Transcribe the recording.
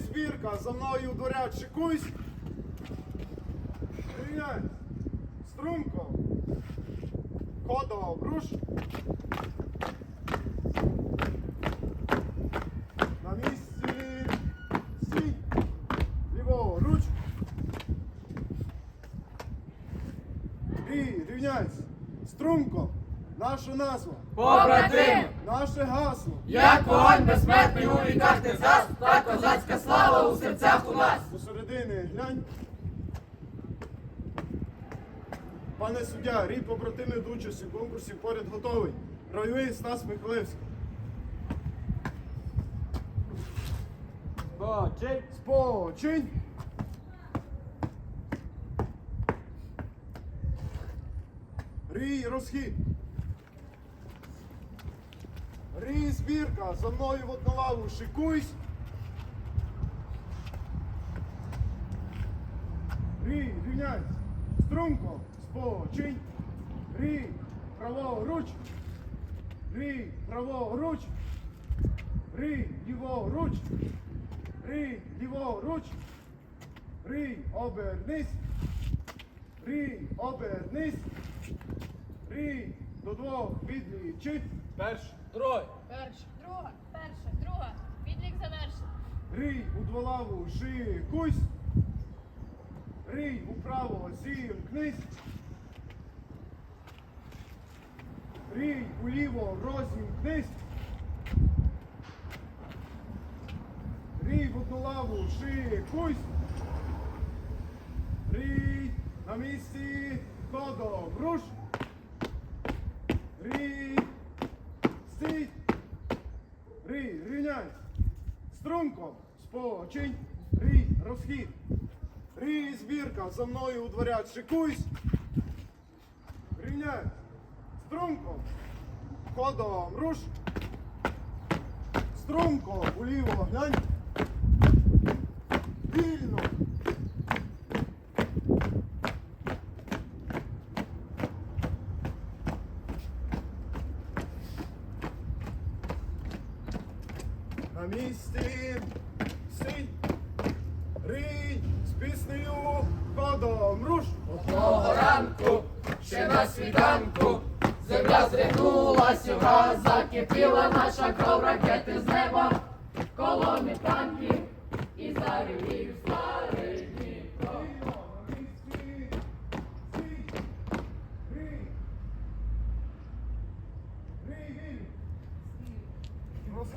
збірка, за мною дворять, шикуйсь. Рівняй. Струнко. Ходо, руш. На місці. Стій. Ліво, руч. І рівняйся. Струнко. Наша назва. Побратим! Наше гасло. Як вогонь безсмертний у віках не згас, та козацька слава у серцях у нас. До середини глянь. Пане суддя, рій побратими до участі конкурсі поряд готовий. Ройовий Стас Михайлевський. Бочий. Спочинь. Рій розхід. Збірка. За мною в одну лаву. Шикуйсь. Рій, рівняйся. Струнко. Спочинь. Рій. Праворуч. Рій. Праворуч. Рій. Ліворуч. Рій, ліворуч. Рій, обернись. Рій, обернись. Рій, до двох відлічить. Перший. Другий. Перша, друга, перша, друга. Відлік завершений. Рій, у дволаву шикуйсь. Рій, управо зімкнись. Рій, уліво розімкнись. Рій, в одну лаву шикуйсь. Рій, на місці, ходом руш. Рій, стій. Рій, рівняй. Струнко, спочинь, рій, розхід. Рій, збірка, за мною у дворят, шикуйсь. Рівняй. Струнко, ходом руш. Струнко, уліво глянь. на місті сій, рій з піснею ходом руш. Одного ранку, ще на світанку, земля зригнулася, враз закипіла наша кров ракети з неба, колони танків і заревів.